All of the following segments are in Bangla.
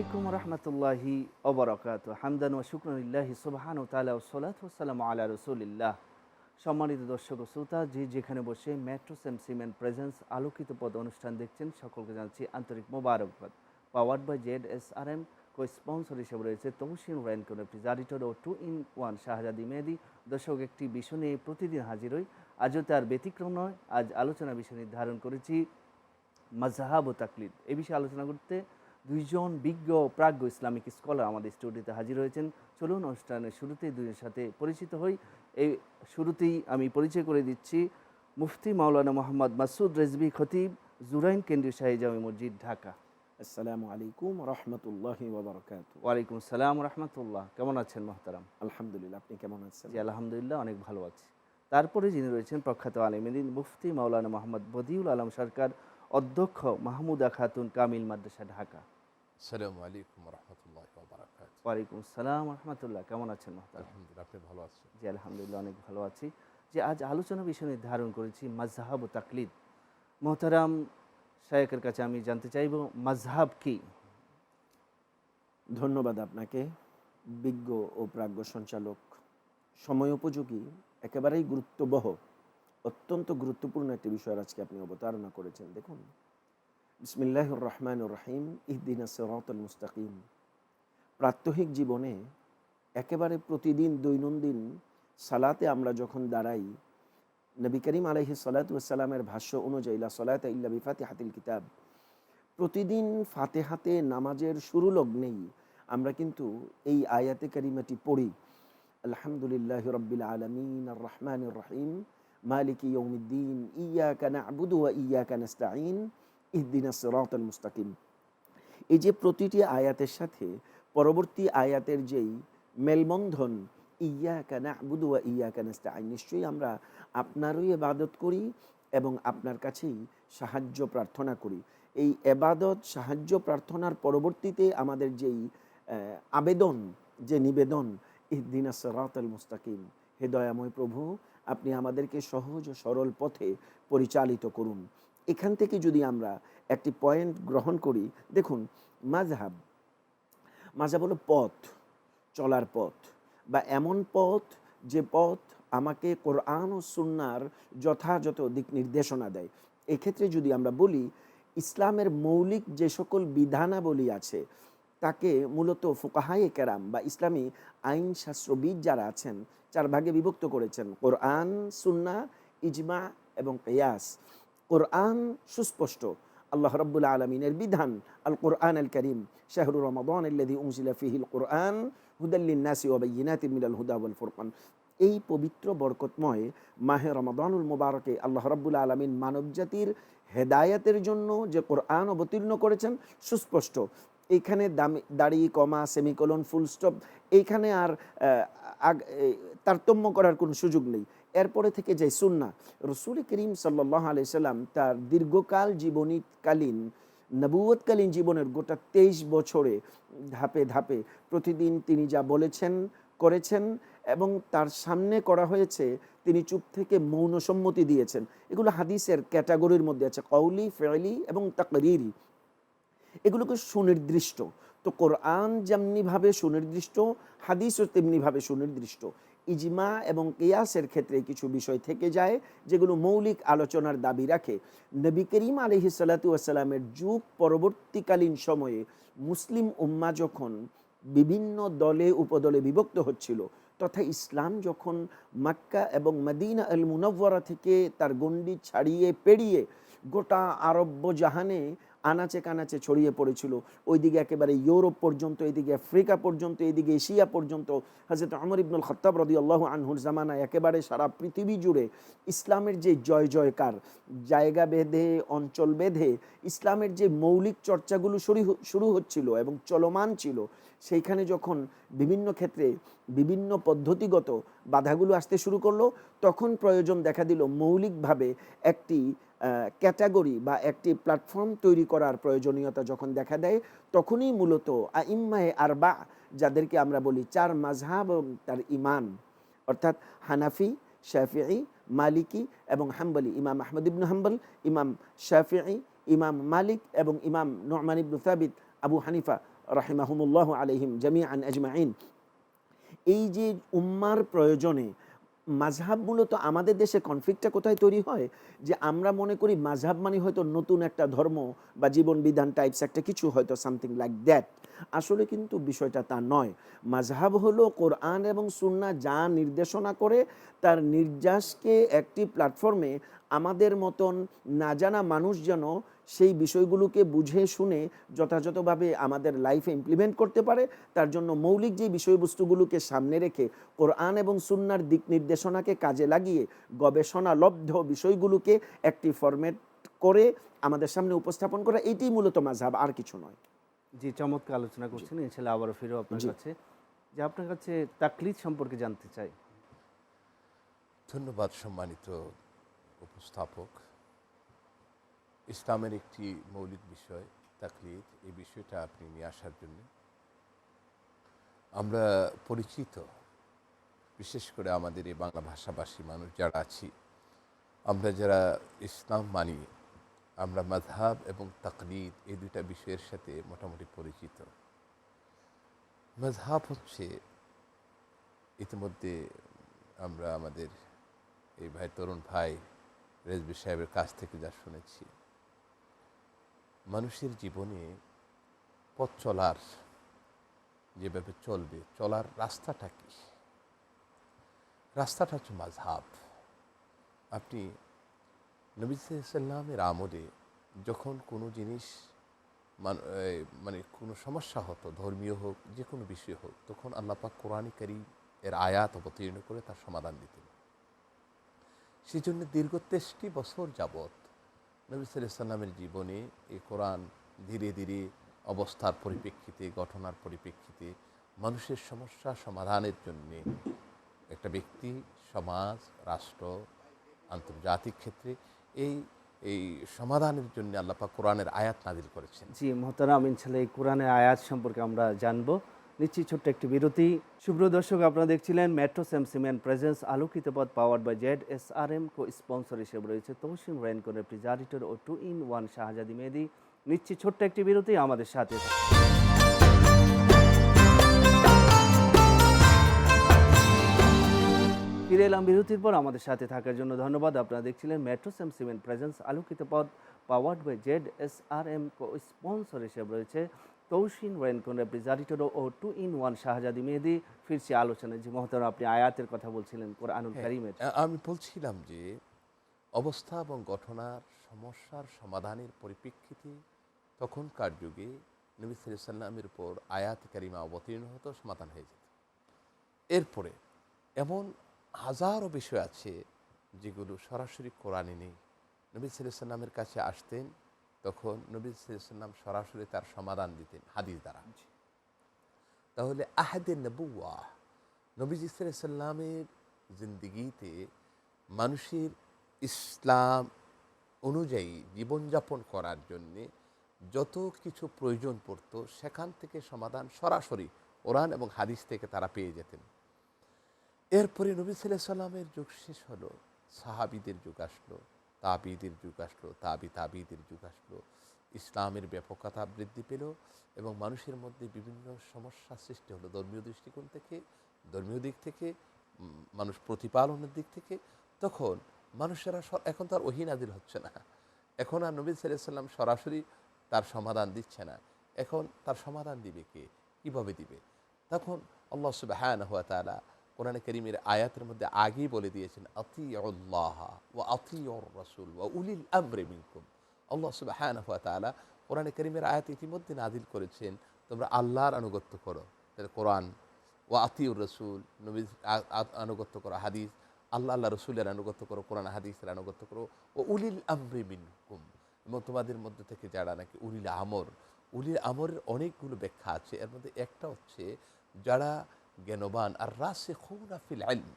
আলাইকুম রহমতুল্লাহি ওবরাকাত হামদান ও শুক্রনিল্লাহি সুবাহান ও তালা সালাত ওসালাম আলা রসুলিল্লাহ। সম্মানিত দর্শক ও শ্রোতা, যে যেখানে বসে মেট্রো সেম সিমেন্ট প্রেজেন্স আলোকিত পদ অনুষ্ঠান দেখছেন, সকলকে জানাচ্ছি আন্তরিক মোবারকবাদ। Powered by Z S R M cosponsor হিসেবে রয়েছে তহসিন রেন কোন refrigerator O two in one Shahzadi Mehedi. দর্শক, একটি বিষয় নিয়ে প্রতিদিন হাজির হই। আজও তার ব্যতিক্রম নয়, আজ আলোচনা বিষয় নির্ধারণ করেছি। মাজহাব ও তাকলিদ। এ বিষয়ে আলোচনা করতে দুইজন বিজ্ঞ প্রাজ্ঞ ইসলামিক স্কলার আমাদের স্টুডিওতে হাজির হয়েছেন। চলুন অনুষ্ঠানের শুরুতেই দুজনের সাথে পরিচিত হই। এই শুরুতেই আমি পরিচয় করে দিচ্ছি মুফতি মাওলানা মোহাম্মদ মাসুদ রেজবি খতিব জুরাইন কেন্দ্রীয় শাহী জামি মসজিদ ঢাকা। আসসালামু আলাইকুম রহমতুল্লাহি ওবরকাত ওয়ালাইকুম সালাম রহমতুল্লাহ। কেমন আছেন মোহতারাম? আলহামদুলিল্লাহ আপনি কেমন আছেন? জি আলহামদুলিল্লাহ অনেক ভালো আছি। তারপরে যিনি রয়েছেন প্রখ্যাত আলিমিন মুফতি মাওলানা মোহাম্মদ বদিউল আলম সরকার অধ্যক্ষ মাহমুদা খাতুন কামিল মাদ্রাসা ঢাকা। আসসালামু আলাইকুম রহমতুল্লাহ ওয়ালাইকুম সালাম রহমতুল্লাহ কেমন আছেন আলহামদুলিল্লাহ আপনি ভালো আছেন? জি আলহামদুলিল্লাহ অনেক ভালো আছি। যে আজ আলোচনা বিষয় নির্ধারণ করেছি মাজহাব ও তাকলিদ। মোহতারাম শায়কের কাছে আমি জানতে চাইব মাজহাব কি? ধন্যবাদ আপনাকে বিজ্ঞ ও প্রাজ্ঞ সঞ্চালক। সময় উপযোগী একেবারেই গুরুত্ববহ। অত্যন্ত গুরুত্বপূর্ণ একটি বিষয় আজকে আপনি অবতারণা করেছেন। দেখুন বিসমিল্লাহ রহমান রহিম, ইহদিন সরাতল মুস্তাকিম। প্রাত্যহিক জীবনে একেবারে প্রতিদিন দৈনন্দিন সালাতে আমরা যখন দাঁড়াই, নবী করিম আলহি সালাতামের ভাষ্য অনুযায়ী সলাত ইল্লা বিফাতে হাতিল কিতাব, প্রতিদিন ফাতে হাতে নামাজের শুরু লগ্নেই আমরা কিন্তু এই আয়াতে কারিমাটি পড়ি। আলহামদুলিল্লাহ রব্বিল আলমিন রহমান রহিম। মালিক ইয়ৌমিদ্দিন ইয়া কানা আবুদু ইয়া কানাস্তাইন ইহদিন সিরাতাল মুস্তাকিম এই যে প্রতিটি আয়াতের সাথে পরবর্তী আয়াতের যেই মেলবন্ধন ইয়া কানা আবুদু ইয়া কানাস্তাইন নিশ্চয়ই আমরা আপনারই এবাদত করি এবং আপনার কাছেই সাহায্য প্রার্থনা করি। এই এবাদত, সাহায্য প্রার্থনার পরবর্তীতে আমাদের যেই আবেদন, যে নিবেদন ইহদিনা সরাত মুস্তাকিম হে দয়াময় প্রভু আপনি আমাদেরকে সহজ ও সরল পথে পরিচালিত করুন। এখান থেকে যদি আমরা একটি পয়েন্ট গ্রহণ করি, দেখুন মাঝহাব মাঝহাব হলো পথ, চলার পথ। বা এমন পথ যে পথ আমাকে কোরআন ও সুন্নার যথাযথ দিক নির্দেশনা দেয়। এক্ষেত্রে যদি আমরা বলি, ইসলামের মৌলিক যে সকল বিধানাবলী আছে তাকে মূলত ফোকাহায়ে কেরাম বা ইসলামী আইন শাস্ত্রবিদ যারা আছেন, চার ভাগে বিভক্ত করেছেন। কোরআন, সুন্না, ইজমা এবং কেয়াস। কোরআন সুস্পষ্ট। আল্লাহ রব্বুল আলমিনের বিধান আল কোরআন আল করিম শাহরুর রমাদান আল্লাদি কোরআন হুদাল্লিন নাসি ওবাইনাত মিলাল হুদা ফুরকান। এই পবিত্র, বরকতময় মাহে রমাদানুল মুবারকে আল্লাহ রব্বুল আলমিন মানবজাতির হেদায়াতের জন্য যে কোরআন অবতীর্ণ করেছেন, সুস্পষ্ট। এইখানে দামি, দাড়ি, কমা, সেমিকোলন, ফুল স্টপ, এইখানে আর তারতম্য করার কোনো সুযোগ নেই। এরপরে থেকে যে সুন্না রসুল করিম সাল্লাহ আলি সাল্লাম তার দীর্ঘকাল জীবনীকালীন নবুয়তকালীন জীবনের গোটা তেইশ বছরে ধাপে ধাপে প্রতিদিন তিনি যা বলেছেন, করেছেন এবং তার সামনে করা হয়েছে, তিনি চুপ থেকে মৌন সম্মতি দিয়েছেন। এগুলো হাদিসের ক্যাটাগরির মধ্যে আছে। কৌলি ফেলি এবং তাকরিরি। এগুলোকে সুনির্দিষ্ট। তো কোরআন যেমনিভাবে সুনির্দিষ্ট, হাদিসও তেমনিভাবে সুনির্দিষ্ট। ইজমা এবং কেয়াসের ক্ষেত্রে কিছু বিষয় থেকে যায় যেগুলো মৌলিক আলোচনার দাবি রাখে। নবী করিম আলহি সাল্লাতুয়াসাল্লামের যুগ পরবর্তীকালীন সময়ে মুসলিম উম্মা যখন বিভিন্ন দলে, উপদলে বিভক্ত হচ্ছিল, তথা ইসলাম যখন মাক্কা এবং মদিনা আল মুনব্বরা থেকে তার গণ্ডি ছাড়িয়ে পেরিয়ে গোটা আরব্য জাহানে আনাচে কানাচে ছড়িয়ে পড়েছিল। ওইদিকে একেবারে ইউরোপ পর্যন্ত, এদিকে আফ্রিকা পর্যন্ত, এদিকে এশিয়া পর্যন্ত। হজরত আমর ইবনুল খত্তাব রদি আল্লাহ আনহুর জামানা একেবারে সারা পৃথিবী জুড়ে ইসলামের যে জয় জয়কার, জায়গা বেঁধে, অঞ্চল বেঁধে, ইসলামের যে মৌলিক চর্চাগুলো শুরু শুরু হচ্ছিল এবং চলমান ছিল, সেইখানে যখন বিভিন্ন ক্ষেত্রে বিভিন্ন পদ্ধতিগত বাধাগুলো আসতে শুরু করল, তখন প্রয়োজন দেখা দিল মৌলিকভাবে একটি ক্যাটাগরি বা একটি প্ল্যাটফর্ম তৈরি করার প্রয়োজনীয়তা যখন দেখা দেয়, তখনই মূলত আইম্মায়ে আরবা যাদেরকে আমরা বলি চার মাঝহাব তার ইমান অর্থাৎ হানাফি, শাফিঈ, মালিকি এবং হাম্বলি, ইমাম আহমদ ইবনু হাম্বল, ইমাম শাফিঈ, ইমাম মালিক এবং ইমাম নোমান ইবনু সাবিত, আবু হানিফা রাহিমাহুমুল্লাহ আলহিম জামি আন আজমাইন। এই যে উম্মার প্রয়োজনে মাঝহাব মূলত আমাদের দেশে কনফ্লিক্টটা কোথায় তৈরি হয়? যে আমরা মনে করি মাঝহাব মানে হয়তো নতুন একটা ধর্ম বা জীবন বিধান টাইপস একটা কিছু হয়তো সামথিং লাইক দ্যাট আসলে কিন্তু বিষয়টা তা নয়। মাঝহাব হলো কোরআন এবং সুন্না যা নির্দেশনা করে, তার নির্যাসকে একটি প্ল্যাটফর্মে আমাদের মতন না জানা মানুষ যেন সেই বিষয়গুলোকে বুঝে শুনে যথাযথভাবে আমাদের লাইফে ইমপ্লিমেন্ট করতে পারে। তার জন্য মৌলিক যে বিষয়বস্তুগুলোকে সামনে রেখে কোরআন এবং সুন্নার দিক নির্দেশনাকে কাজে লাগিয়ে গবেষণালব্ধ বিষয়গুলোকে একটি ফরম্যাট করে আমাদের সামনে উপস্থাপন করা এটাই মূলত মাঝহাব আর কিছু নয়। জি চমৎকার আলোচনা করছেন ইনশাল্লাহ আবারও ফিরো আপনার কাছে। যে আপনার কাছে তাকলিদ সম্পর্কে জানতে চাই। ধন্যবাদ সম্মানিত উপস্থাপক। ইসলামের একটি মৌলিক বিষয়, তাকলিদ, এই বিষয়টা আপনি নিয়ে আসার জন্য। আমরা পরিচিত, বিশেষ করে আমাদের এই বাংলা ভাষাভাষী মানুষ যারা আছি, আমরা যারা ইসলাম মানি, আমরা মাযহাব এবং তাকলিদ এই দুইটা বিষয়ের সাথে মোটামুটি পরিচিত। মাযহাব হচ্ছে, ইতিমধ্যে আমরা আমাদের এই ভাই, তরুণ ভাই, রেজবি সাহেবের কাছ থেকে যা শুনেছি। মানুষের জীবনে পথ চলার যেভাবে চলবে, চলার রাস্তাটা কি? রাস্তাটা হচ্ছে মাঝহাব। আপনি নবী আমলে যখন কোনো জিনিস মানে কোনো সমস্যা হতো, ধর্মীয় হোক, যে কোনো বিষয় হোক, তখন আল্লাপাক কোরআনী কারিম এর আয়াত অবতীর্ণ করে তার সমাধান দিতেন। সেই জন্য দীর্ঘ তেইশটি বছর যাবৎ নবী সাল্লামের জীবনে, এই কোরআন ধীরে ধীরে অবস্থার পরিপ্রেক্ষিতে ঘটনার পরিপ্রেক্ষিতে মানুষের সমস্যা সমাধানের জন্যে একটা ব্যক্তি, সমাজ, রাষ্ট্র, আন্তর্জাতিক ক্ষেত্রে এই এই সমাধানের জন্য আল্লাপাক কোরআনের আয়াত নাজিল করেছেন। জি, মোহতারাম ইনশাল্লাহ এই কোরআনের আয়াত সম্পর্কে আমরা জানব। নিচ্ছি ছোট্ট একটি বিরতি। সুপ্রিয় দর্শক, আপনারা দেখছিলেন মেট্রো স্যাম সিমেন্ট প্রেজেন্স আলোকিত পথ power by Z S R M cosponsor হিসেবে রয়েছে তৌসিম রেনকো refrigerator O two in one Shahzadi Mehedi. নিচ্ছি ছোট্ট একটি বিরতি আমাদের সাথে। ফিরে এলাম বিরতির পর আমাদের সাথে থাকার জন্য ধন্যবাদ। আপনারা দেখছিলেন মেট্রো স্যাম সিমেন্ট প্রেজেন্স আলোকিত পথ powered by Z S R M cosponsor হিসেবে রয়েছে তৌসিন রেনকন refrigerator O two in one Shahzadi Mehedi ফিরছি আলোচনায় যে মহতরম আপনি আয়াতের কথা বলছিলেন কোরআনুল কারিমের। আমি বলছিলাম যে অবস্থা এবং ঘটনার সমস্যার সমাধানের পরিপ্রেক্ষিতে তখনকার যুগে নবী সাল্লামের উপর আয়াত কারিমা অবতীর্ণ হতো সমাধান হয়ে যেত। এরপরে এমন হাজারো বিষয় আছে যেগুলো সরাসরি কোরআনে নেই। নবী সাল্লামের কাছে আসতেন তখন নবী সাল্লাম সরাসরি তার সমাধান দিতেন হাদিস দ্বারা। তাহলে আহাদে নবুয়া নবীজি সাল্লামের জিন্দিগিতে মানুষের ইসলাম অনুযায়ী জীবনযাপন করার জন্যে যত কিছু প্রয়োজন পড়তো সেখান থেকে সমাধান সরাসরি ওরান এবং হাদিস থেকে তারা পেয়ে যেতেন। এরপরে নবী সাল্লাহ সাল্লামের যুগ শেষ হলো সাহাবিদের যুগ আসলো। তাবিদের যুগ আসলো, তাবি তাবিদের যুগ আসলো। ইসলামের ব্যাপকতা বৃদ্ধি পেল এবং মানুষের মধ্যে বিভিন্ন সমস্যা সৃষ্টি হলো। ধর্মীয় দৃষ্টিকোণ থেকে, ধর্মীয় দিক থেকে মানুষ প্রতিপালনের দিক থেকে, তখন মানুষেরা এখন তার ওহিনাদিল হচ্ছে না। এখন আর নবী সাল্লাম সরাসরি তার সমাধান দিচ্ছে না। এখন তার সমাধান দিবে কে? কীভাবে দিবে? তখন আল্লাহ সুবাহান হুয়া তালা কোরআনে করিমের আয়াতের মধ্যে আগেই বলে দিয়েছেন আতি আল্লাহ ও আতি রসুল ও উলিল আমরে মিনকুম। আল্লাহ সুবাহান হুয়া তালা কোরআনে করিমের আয়াত ইতিমধ্যে নাজিল করেছেন। তোমরা আল্লাহর আনুগত্য করো, তাহলে কোরআন ও আতিউর রসুল নবী আনুগত্য করো, হাদিস, আল্লাহ আল্লাহ রসুলের আনুগত্য করো, কোরআন, হাদিসের আনুগত্য করো। ও উলিল আমরে মিনকুম এবং তোমাদের মধ্যে থেকে যারা নাকি উলিল আমর, উলিল আমরের অনেকগুলো ব্যাখ্যা আছে, এর মধ্যে একটা হচ্ছে, যারা জ্ঞানবান আর রাসে ফিল আইন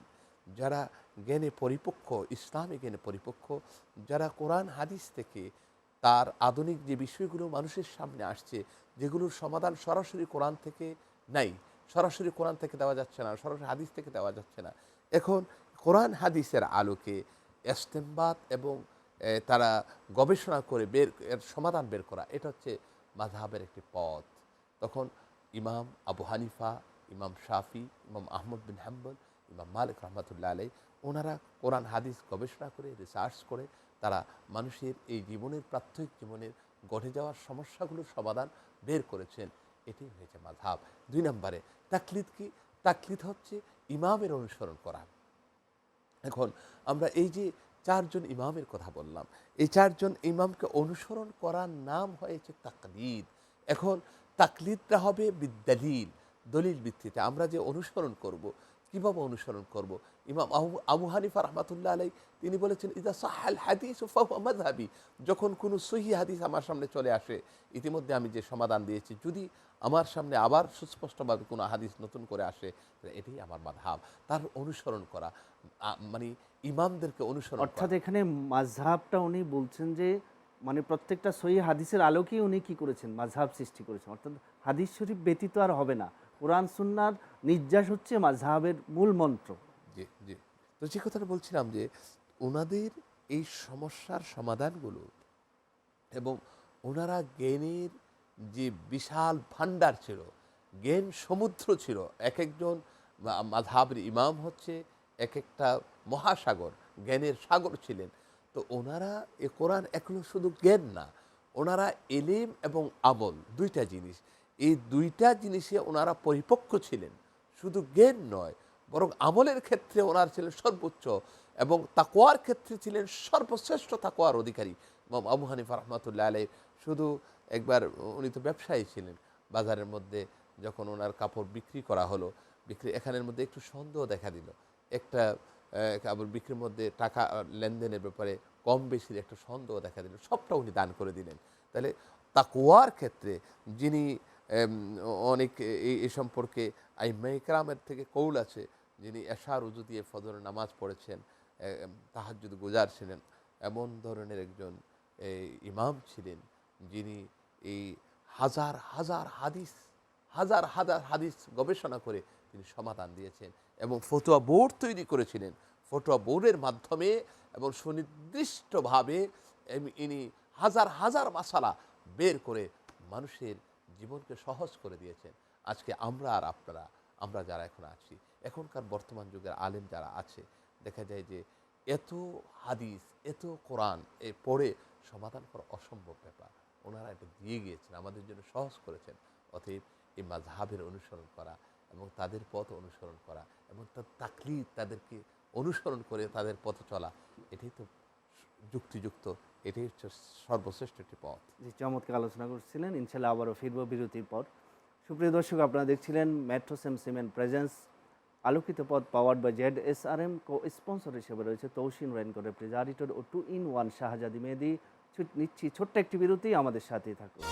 যারা জ্ঞানে পরিপক্ক, ইসলামে জ্ঞানে পরিপক্ক, যারা কোরআন, হাদিস থেকে তার আধুনিক যে বিষয়গুলো মানুষের সামনে আসছে, যেগুলোর সমাধান সরাসরি কোরআন থেকে নাই, সরাসরি কোরআন থেকে দেওয়া যাচ্ছে না, সরাসরি হাদিস থেকে দেওয়া যাচ্ছে না। এখন কোরআন, হাদিসের আলোকে এস্তেমবাদ এবং তারা গবেষণা করে বের, এর সমাধান বের করা, এটা হচ্ছে মাঝহাবের একটি পথ। তখন ইমাম আবু হানিফা ইমাম শাফি, ইমাম আহমদ বিন হাম্বল, ইমাম মালিক রহমতুল্লাহ আলাই ওনারা কোরআন, হাদিস গবেষণা করে রিসার্চ করে, তারা মানুষের এই জীবনের প্রাত্যহিক জীবনের গড়ে যাওয়ার সমস্যাগুলোর সমাধান বের করেছেন। এটি হয়েছে মাধাব দুই নম্বরে, তাকলিদ কি? তাকলিদ হচ্ছে ইমামের অনুসরণ করা। এখন আমরা এই যে চারজন ইমামের কথা বললাম, এই চারজন ইমামকে অনুসরণ করার নাম হয়েছে তাকলিদ। এখন তাকলিদটা হবে বিদ্যালিল দলিল ভিত্তিতে আমরা যে অনুসরণ করব, কীভাবে অনুসরণ করব? ইমাম আবু আবু হানিফা রহমাতুল্লাহ আলাই তিনি বলেছেন, ইদা সাহাল হাদিস মাযহাবি যখন কোনো সহি হাদিস আমার সামনে চলে আসে, ইতিমধ্যে আমি যে সমাধান দিয়েছি, যদি আমার সামনে আবার সুস্পষ্টভাবে কোনো হাদিস নতুন করে আসে এটাই আমার মাধাব তার অনুসরণ করা মানে ইমামদেরকে অনুসরণ অর্থাৎ এখানে মাঝহাবটা উনি বলছেন যে মানে প্রত্যেকটা সহি হাদিসের আলোকেই উনি কী করেছেন? মাঝহাব সৃষ্টি করেছেন। অর্থাৎ হাদিস শরীফ ব্যতীত আর হবে না। কোরআন সুন্নার নির্যাস হচ্ছে মাঝহাবের মূল মন্ত্র। জি জি। তো যে কথাটা বলছিলাম যে ওনাদের এই সমস্যার সমাধানগুলো এবং ওনারা জ্ঞানের যে বিশাল ভাণ্ডার ছিল, জ্ঞান সমুদ্র ছিল এক একজন মা- মাযহাবের ইমাম হচ্ছে এক একটা মহাসাগর, জ্ঞানের সাগর ছিলেন। তো ওনারা এ কোরআন এখনও শুধু জ্ঞান না ওনারা এলিম এবং আমল দুইটা জিনিস। এই দুইটা জিনিসে ওনারা পরিপক্ক ছিলেন। শুধু জ্ঞান নয়, বরং আমলের ক্ষেত্রে ওনার ছিলেন সর্বোচ্চ এবং তাকোয়ার ক্ষেত্রে ছিলেন সর্বশ্রেষ্ঠ তাকোয়ার অধিকারী। আবু হানিফা রহমতুল্লাহ আলাই শুধু একবার উনি তো ব্যবসায়ী ছিলেন, বাজারের মধ্যে যখন ওনার কাপড় বিক্রি করা হলো, বিক্রি এখানের মধ্যে একটু সন্দেহ দেখা দিল। একটা কাপড় বিক্রির মধ্যে টাকা লেনদেনের ব্যাপারে কম বেশির একটা সন্দেহ দেখা দিল, সবটা উনি দান করে দিলেন। তাহলে তাকুয়ার ক্ষেত্রে যিনি অনেক এই সম্পর্কে আই আইমাইকরামের থেকে কৌল আছে, যিনি এশার উজু দিয়ে ফজর নামাজ পড়েছেন তাহাজুদ গুজার ছিলেন। এমন ধরনের একজন ইমাম ছিলেন, যিনি এই হাজার হাজার হাদিস, হাজার হাজার হাদিস গবেষণা করে তিনি সমাধান দিয়েছেন এবং ফতুয়া বোর্ড তৈরি করেছিলেন। ফতুয়া বোর্ডের মাধ্যমে এবং সুনির্দিষ্টভাবে ইনি হাজার হাজার মাসালা বের করে মানুষের জীবনকে সহজ করে দিয়েছেন। আজকে আমরা আর আপনারা, আমরা যারা এখন আছি, এখনকার বর্তমান যুগের আলেম যারা আছে, দেখা যায় যে এত হাদিস, এত কোরআন এ পড়ে সমাধান করা অসম্ভব ব্যাপার। ওনারা এটা দিয়ে গিয়েছেন, আমাদের জন্য সহজ করেছেন। অতএব এই মাঝহাবের অনুসরণ করা এবং তাদের পথ অনুসরণ করা এবং তার তাকলিদ তাদেরকে অনুসরণ করে তাদের পথে চলা, এটাই তো যুক্তিযুক্ত এটাই হচ্ছে সর্বশ্রেষ্ঠ একটি পথ। যে চমৎকার আলোচনা করছিলেন। ইনশাল্লাহ আবারও ফিরব বিরতির পর। সুপ্রিয় দর্শক, আপনারা দেখছিলেন মেট্রো সেম সিমেন্ট প্রেজেন্স আলোকিত পথ powered by Z S R M cosponsor হিসেবে রয়েছে তৌসিন রেনকোর refrigerator O two in one Shahzadi Mehedi. নিচ্ছি ছোট্ট একটি বিরতি, আমাদের সাথেই থাকুন।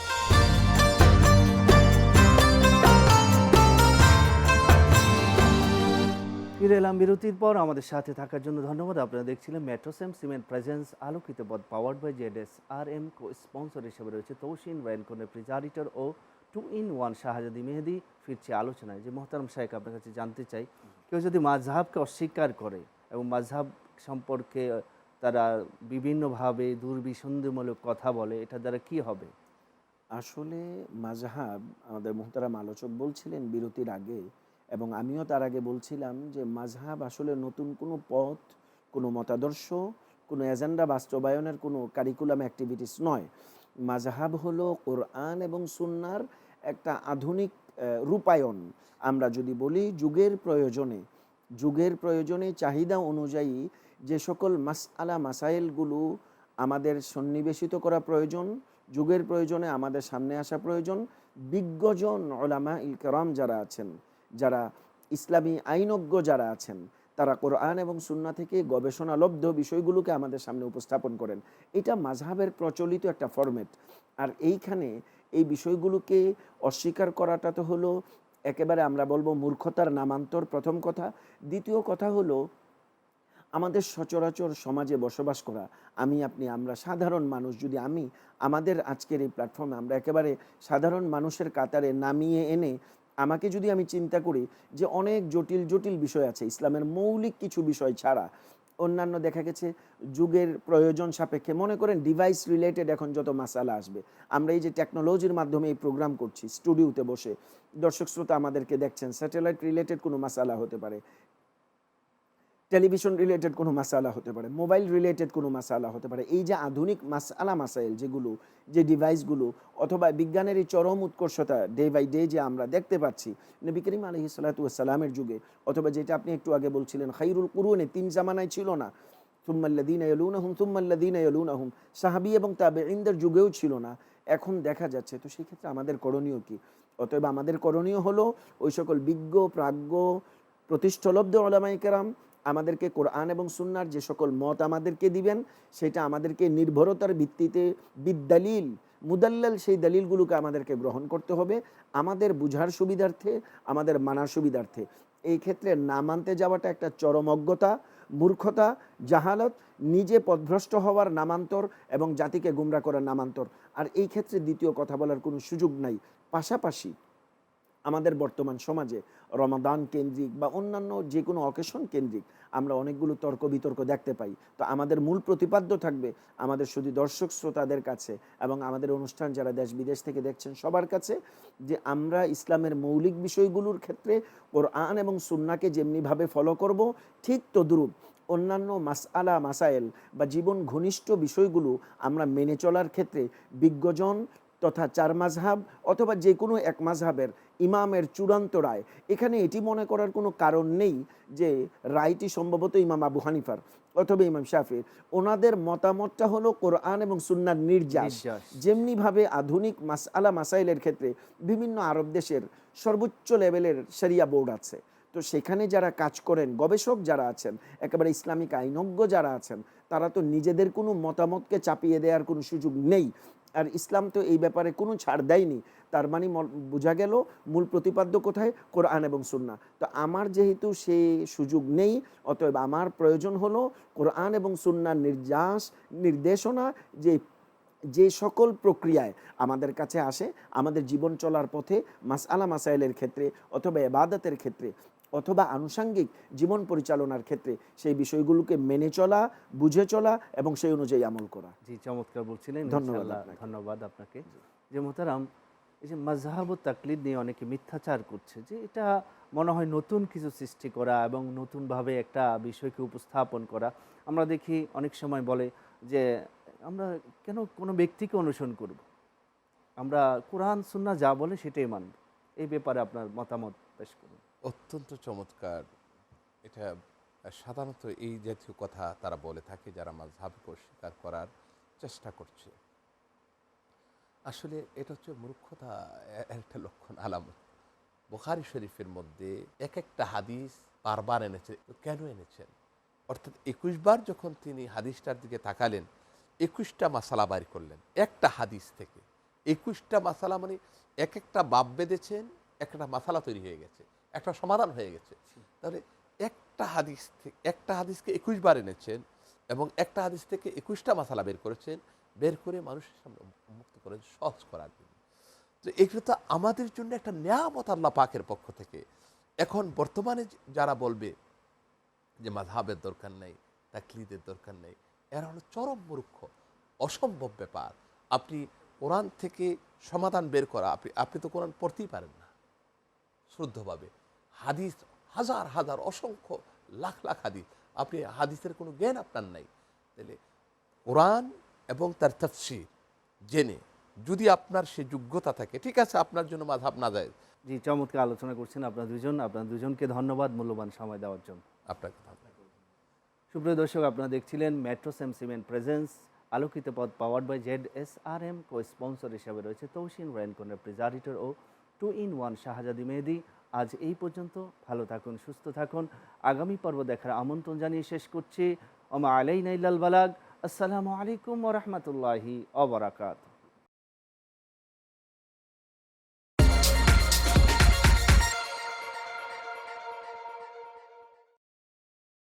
ফিরে এলাম বিরতির পর আমাদের সাথে থাকার জন্য ধন্যবাদ। আপনারা দেখছিলেন মেট্রোসেম সিমেন্ট প্রেজেন্স আলোকিত পদ powered by Z S R M cosponsor হিসেবে রয়েছে তৌসিন রেনকো refrigerator O two in one Shahzadi Mehedi. ফিরছে আলোচনায়। যে মোহতারাম শাহেক, আপনার কাছে জানতে চাই, কেউ যদি মাঝহাবকে অস্বীকার করে এবং মাঝহাব সম্পর্কে তারা বিভিন্নভাবে দুর্বিসন্ধিমূলক কথা বলে, এটা দ্বারা কি হবে? আসলে মাযহাব আমাদের মোহতারাম আলোচক বলছিলেন বিরতির আগে এবং আমিও তার আগে বলছিলাম যে মাযহাব আসলে নতুন কোনো পথ, কোনো মতাদর্শ, কোনো এজেন্ডা বাস্তবায়নের কোনো কারিকুলাম অ্যাক্টিভিটিস নয়। মাযহাব হলো কোরআন এবং সুন্নার একটা আধুনিক রূপায়ণ। আমরা যদি বলি যুগের প্রয়োজনে যুগের প্রয়োজনে চাহিদা অনুযায়ী যে সকল মাসআলা, মাসাইলগুলো আমাদের সন্নিবেশিত করা প্রয়োজন, যুগের প্রয়োজনে আমাদের সামনে আসা প্রয়োজন, বিজ্ঞজন ওলামা ইলকরাম যারা আছেন যারা ইসলামী আইনজ্ঞ যারা আছেন, তারা কোরআন এবং সুন্না থেকে গবেষণালব্ধ বিষয়গুলোকে আমাদের সামনে উপস্থাপন করেন। এটা মাঝহাবের প্রচলিত একটা ফরম্যাট আর এইখানে এই বিষয়গুলোকে অস্বীকার করাটা তো হলো একেবারে আমরা বলব মূর্খতার নামান্তর প্রথম কথা। দ্বিতীয় কথা হলো আমাদের সচরাচর সমাজে বসবাস করা। আমি, আপনি, আমরা সাধারণ মানুষ, যদি আমি আমাদের আজকের এই প্ল্যাটফর্মে আমরা একেবারে সাধারণ মানুষের কাতারে নামিয়ে এনে আমাকে যদি আমি চিন্তা করি যে অনেক জটিল জটিল বিষয় আছে, ইসলামের মৌলিক কিছু বিষয় ছাড়া, অন্যান্য দেখা গেছে যুগের প্রয়োজন সাপেক্ষে, মনে করেন ডিভাইস রিলেটেড এখন যত মাসালা আসবে, আমরা এই যে টেকনোলজির মাধ্যমে এই প্রোগ্রাম করছি স্টুডিওতে বসে দর্শক শ্রোতা আমাদেরকে দেখছেন স্যাটেলাইট রিলেটেড কোনো মাসালা হতে পারে টেলিভিশন রিলেটেড কোনো মাসালা হতে পারে, মোবাইল রিলেটেড কোনো মাসালা হতে পারে। এই যে আধুনিক মাসালা মাসাইল যেগুলো, যে ডিভাইসগুলো অথবা বিজ্ঞানের এই চরম উৎকর্ষতা ডে বাই ডে যে আমরা দেখতে পাচ্ছি, নবী করিম আলহি সালাতামের যুগে, অথবা যেটা আপনি একটু আগে বলছিলেন, খাইরুল কুরুনে তিন জামানায় ছিল না তুম্মাল্লাদিন আহম তুম্মাল্লাদিন আহম সাহাবি এবং তাবে ইন্দের যুগেও ছিল না, এখন দেখা যাচ্ছে। তো সেই ক্ষেত্রে আমাদের করণীয় কি? অতএব আমাদের করণীয় হলো ওই সকল বিজ্ঞ, প্রাজ্ঞ, প্রতিষ্ঠলব্ধ ওলামাই কেরাম আমাদেরকে কোরআন এবং সুন্নার যে সকল মত আমাদেরকে দিবেন, সেটা আমাদেরকে নির্ভরতার ভিত্তিতে বিদ্যালিল মুদাল্লাল সেই দলিলগুলোকে আমাদেরকে গ্রহণ করতে হবে আমাদের বুঝার সুবিধার্থে, আমাদের মানার সুবিধার্থে। এই ক্ষেত্রে না মানতে যাওয়াটা একটা চরম অজ্ঞতা, মূর্খতা, জাহালত, নিজে পথভ্রষ্ট হওয়ার নামান্তর এবং জাতিকে গুমরা করার নামান্তর। আর এই ক্ষেত্রে দ্বিতীয় কথা বলার কোনো সুযোগ নাই। পাশাপাশি আমাদের বর্তমান সমাজে, রমাদান কেন্দ্রিক বা অন্যান্য যে কোনো অকেশন কেন্দ্রিক, আমরা অনেকগুলো তর্ক বিতর্ক দেখতে পাই। তো আমাদের মূল প্রতিপাদ্য থাকবে আমাদের শুধু দর্শক শ্রোতাদের কাছে এবং আমাদের অনুষ্ঠান যারা দেশ বিদেশ থেকে দেখছেন সবার কাছে যে আমরা ইসলামের মৌলিক বিষয়গুলোর ক্ষেত্রে কোরআন এবং সুন্নাকে যেমনিভাবে ফলো করব, ঠিক তদ্রূপ অন্যান্য মাসআলা মাসাইল বা জীবন ঘনিষ্ঠ বিষয়গুলো আমরা মেনে চলার ক্ষেত্রে বিজ্ঞজন তথা চার মাঝহাব অথবা যে কোনো এক মাঝহাবের ইমামের চূড়ান্ত রায়। এখানে এটি মনে করার কোনো কারণ নেই যে রায়টি সম্ভবত ইমাম আবু হানিফার অথবা ইমাম শাফির। ওনাদের মতামতটা হলো কোরআন এবং সুন্নার নির্যাস। যেমনিভাবে আধুনিক মাস আলা মাসাইলের ক্ষেত্রে বিভিন্ন আরব দেশের সর্বোচ্চ লেভেলের শরিয়া বোর্ড আছে। তো সেখানে যারা কাজ করেন গবেষক যারা আছেন একেবারে ইসলামিক আইনজ্ঞ যারা আছেন তারা তো নিজেদের কোনো মতামতকে চাপিয়ে দেওয়ার কোনো সুযোগ নেই। আর ইসলাম তো এই ব্যাপারে কোনো ছাড় দেয়নি। তার মানে বোঝা গেল মূল প্রতিপাদ্য কোথায়? কোরআন এবং সুন্না তো আমার যেহেতু সে সুযোগ নেই, অতএব আমার প্রয়োজন হলো কোরআন এবং সুন্নার নির্যাস, নির্দেশনা যে যে সকল প্রক্রিয়ায় আমাদের কাছে আসে, আমাদের জীবন চলার পথে মাসআলা মাসাইলের ক্ষেত্রে অথবা এবাদতের ক্ষেত্রে অথবা আনুষাঙ্গিক জীবন পরিচালনার ক্ষেত্রে সেই বিষয়গুলোকে মেনে চলা বুঝে চলা এবং সেই অনুযায়ী আমল করা। জি চমৎকার বলছিলেন। ধন্যবাদ ধন্যবাদ আপনাকে। যে মোহতারাম এই যে মাঝহাব ও তাকলিদ নিয়ে অনেকে মিথ্যাচার করছে যে এটা মনে হয় নতুন কিছু সৃষ্টি করা এবং নতুনভাবে একটা বিষয়কে উপস্থাপন করা। আমরা দেখি অনেক সময় বলে যে আমরা কেন কোনো ব্যক্তিকে অনুসরণ করব? আমরা কোরআন সুন্না যা বলে সেটাই মানব। এই ব্যাপারে আপনার মতামত পেশ করুন। অত্যন্ত চমৎকার। এটা সাধারণত এই জাতীয় কথা তারা বলে থাকে যারা মাঝহাবকে অস্বীকার করার চেষ্টা করছে। আসলে এটা হচ্ছে মূর্খতা একটা লক্ষণ আলামত। বুখারি শরীফের মধ্যে এক একটা হাদিস বারবার এনেছে। কেন এনেছেন? অর্থাৎ একুশ বার যখন তিনি হাদিসটার দিকে তাকালেন, একুশটা মাসালা বাড়ি করলেন, একটা হাদিস থেকে। একুশটা মাসালা মানে এক একটা বাপ বেঁধেছেন, একটা মাসালা তৈরি হয়ে গেছে। একটা সমাধান হয়ে গেছে। তাহলে একটা হাদিস থেকে একটা হাদিসকে একুশ বার এনেছেন এবং একটা হাদিস থেকে একুশটা মাসালা বের করেছেন, বের করে মানুষের সামনে মুক্ত করেন, সহজ করার জন্য। তো এগুলো তো আমাদের জন্য একটা নিয়ামত আল্লাহ পাকের পক্ষ থেকে। এখন বর্তমানে যারা বলবে যে মাধাবের দরকার নেই, তাকলিদের দরকার নেই, এরা হলো চরম মূর্খ, অসম্ভব ব্যাপার। আপনি কোরআন থেকে সমাধান বের করা, আপনি আপনি তো কোরআন পড়তেই পারেন না, শ্রদ্ধভাবে। হাদিস হাজার হাজার অসংখ্য লাখ লাখ হাদিস। আপনি হাদিসের কোনো জ্ঞান আপনার নাই। তাহলে কোরআন এবং তার তফসির জেনে যদি আপনার সে যোগ্যতা থাকে ঠিক আছে আপনার জন্য মাধাব না যায় জি চমৎকার আলোচনা করছেন আপনার দুজন। আপনার দুজনকে ধন্যবাদ মূল্যবান সময় দেওয়ার জন্য। আপনাকে সুপ্রিয় দর্শক আপনারা দেখছিলেন মেট্রো সেম সিমেন্ট প্রেজেন্স আলোকিত পদ powered by Z S R M cosponsor হিসাবে রয়েছে তৌসিন রেনকন refrigerator O two in one Shahzadi Mehedi. আজ এই পর্যন্ত। ভালো থাকুন, সুস্থ থাকুন। আগামী পর্ব দেখার আমন্ত্রণ জানিয়ে শেষ করছি। ওমা আলাই আলাইনাইলাল বালাগ। আসসালামু আলাইকুম ওরহমতুল্লাহি অবরাকাত